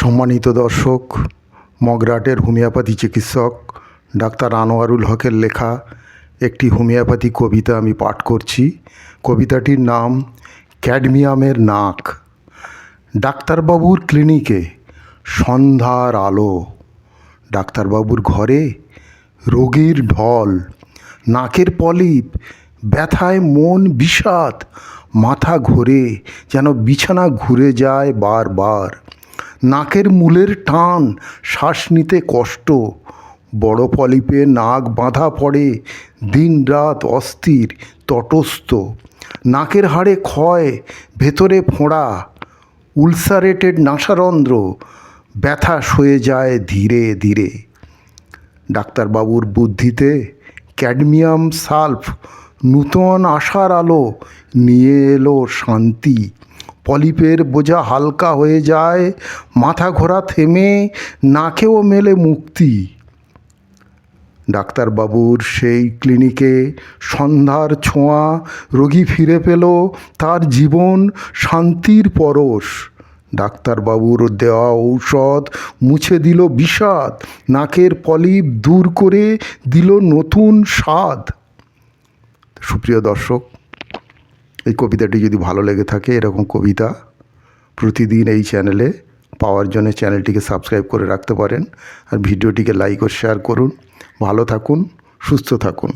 সম্মানিত দর্শক, মগরাটের হোমিওপ্যাথি চিকিৎসক ডাক্তার আনোয়ারুল হকের লেখা একটি হোমিওপ্যাথি কবিতা আমি পাঠ করছি। কবিতাটির নাম ক্যাডমিয়ামের নাক। ডাক্তারবাবুর ক্লিনিকে সন্ধ্যার আলো। ডাক্তারবাবুর ঘরে রোগীর ঢল। নাকের পলিপ, ব্যথায় মন বিষাদ, মাথা ঘোরে, যেন বিছানা ঘুরে যায় বারবার। নাকের মূলের টান, শ্বাস নিতে কষ্ট। বড় পলিপে নাক বাঁধা পড়ে দিন রাত অস্থির, তটস্থ। নাকের হাড়ে ক্ষয়, ভেতরে ফোঁড়া, উলসারেটেড নাসারন্ধ্র, ব্যথা সয়ে যায় ধীরে ধীরে। ডাক্তারবাবুর বুদ্ধিতে ক্যাডমিয়াম সালফ, নূতন আশার আলো, নিয়ে এলো শান্তি। পলিপের বোঝা হালকা হয়ে যায়, মাথা ঘোরা থেমে, নাকেও মেলে মুক্তি। ডাক্তারবাবুর সেই ক্লিনিকে সন্ধ্যার ছোঁয়া, রোগী ফিরে পেল, তার জীবন শান্তির পরশ। ডাক্তারবাবুর দেওয়া ঔষধ মুছে দিল বিষাদ, নাকের পলিপ দূর করে দিল নতুন স্বাদ। সুপ্রিয় দর্শক এই কবিতাটি যদি ভালো লেগে থাকে, এরকম কবিতা প্রতিদিন এই চ্যানেলে পাওয়ার জন্য চ্যানেলটিকে সাবস্ক্রাইব করে রাখতে পারেন। আর ভিডিওটিকে লাইক ও শেয়ার করুন। ভালো থাকুন, সুস্থ থাকুন।